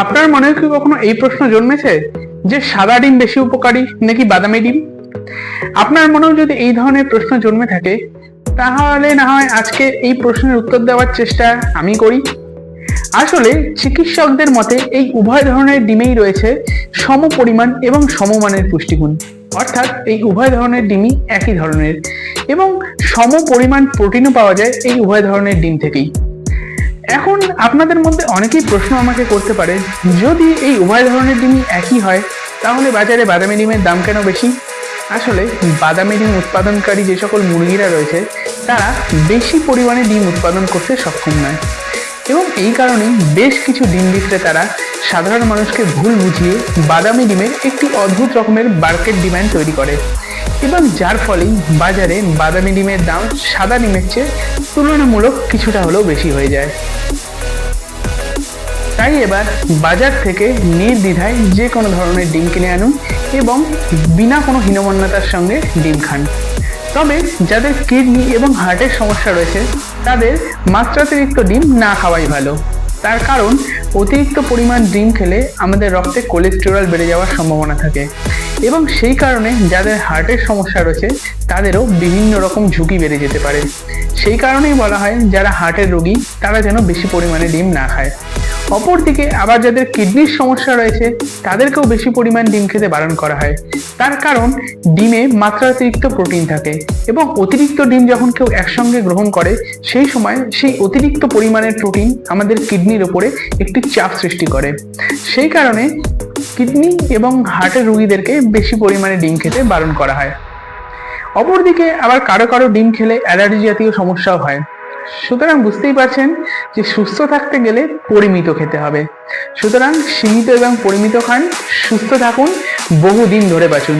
আপনার মনে কি কখনো এই প্রশ্ন জন্মেছে যে সাদা ডিম বেশি উপকারী নাকি বাদামি ডিম? আপনার মনেও যদি এই ধরনের প্রশ্ন জন্মে থাকে, তাহলে না হয় আজকে এই প্রশ্নের উত্তর দেওয়ার চেষ্টা আমি করি। আসলে চিকিৎসকদের মতে এই উভয় ধরনের ডিমেই রয়েছে সম পরিমাণ এবং সমমানের পুষ্টিগুণ। অর্থাৎ এই উভয় ধরনের ডিমই একই ধরনের এবং সম পরিমাণ প্রোটিনও পাওয়া যায় এই উভয় ধরনের ডিম থেকেই। এখন আপনাদের মধ্যে অনেকেই প্রশ্ন আমাকে করতে পারে, যদি এই উভয় ধরনের ডিমই একই হয়, তাহলে বাজারে বাদামি ডিমের দাম কেন বেশি? আসলে বাদামি ডিম উৎপাদনকারী যে সকল মুরগিরা রয়েছে, তারা বেশি পরিমাণে ডিম উৎপাদন করতে সক্ষম নয়। এবং এই কারণেই বেশ কিছু ডিম বিক্রেতারা সাধারণ মানুষকে ভুল বুঝিয়ে বাদামি ডিমের একটি অদ্ভুত রকমের মার্কেট ডিমান্ড তৈরি করে। এবং যার ফলেই বাজারে বাদামি ডিমের দাম সাদা ডিমের চেয়ে তুলনামূলক কিছুটা হলেও বেশি হয়ে যায়। তাই এবার বাজার থেকে নির্দ্বিধায় যে কোনো ধরনের ডিম কিনে আনুন এবং বিনা কোনো হীনমন্যতার সঙ্গে ডিম খান। তবে যাদের কিডনি এবং হার্টের সমস্যা রয়েছে, তাদের মাত্রাতিরিক্ত ডিম না খাওয়াই ভালো। তার কারণ, অতিরিক্ত পরিমাণ ডিম খেলে আমাদের রক্তে কোলেস্টেরল বেড়ে যাওয়ার সম্ভাবনা থাকে। এবং সেই কারণে যাদের হার্টের সমস্যা রয়েছে, তাদেরও বিভিন্ন রকম ঝুঁকি বেড়ে যেতে পারে। সেই কারণেই বলা হয়, যারা হার্টের রোগী, তারা যেন বেশি পরিমাণে ডিম না খায়। অপরদিকে আবার যাদের কিডনির সমস্যা রয়েছে, তাদেরকেও বেশি পরিমাণ ডিম খেতে বারণ করা হয়। তার কারণ, ডিমে মাত্রাতিরিক্ত প্রোটিন থাকে এবং অতিরিক্ত ডিম যখন কেউ একসঙ্গে গ্রহণ করে, সেই সময় সেই অতিরিক্ত পরিমাণের প্রোটিন আমাদের কিডনির ওপরে একটি চাপ সৃষ্টি করে। সেই কারণে কিডনি এবং হার্টের রুগীদেরকে বেশি পরিমাণে ডিম খেতে বারণ করা হয়। অপরদিকে আবার কারও কারও ডিম খেলে অ্যালার্জি জাতীয় সমস্যাও হয়। সুতরাং বুঝতেই পারছেন যে সুস্থ থাকতে গেলে পরিমিত খেতে হবে। সুতরাং সীমিত এবং পরিমিত খান, সুস্থ থাকুন, বহুদিন ধরে বাঁচুন।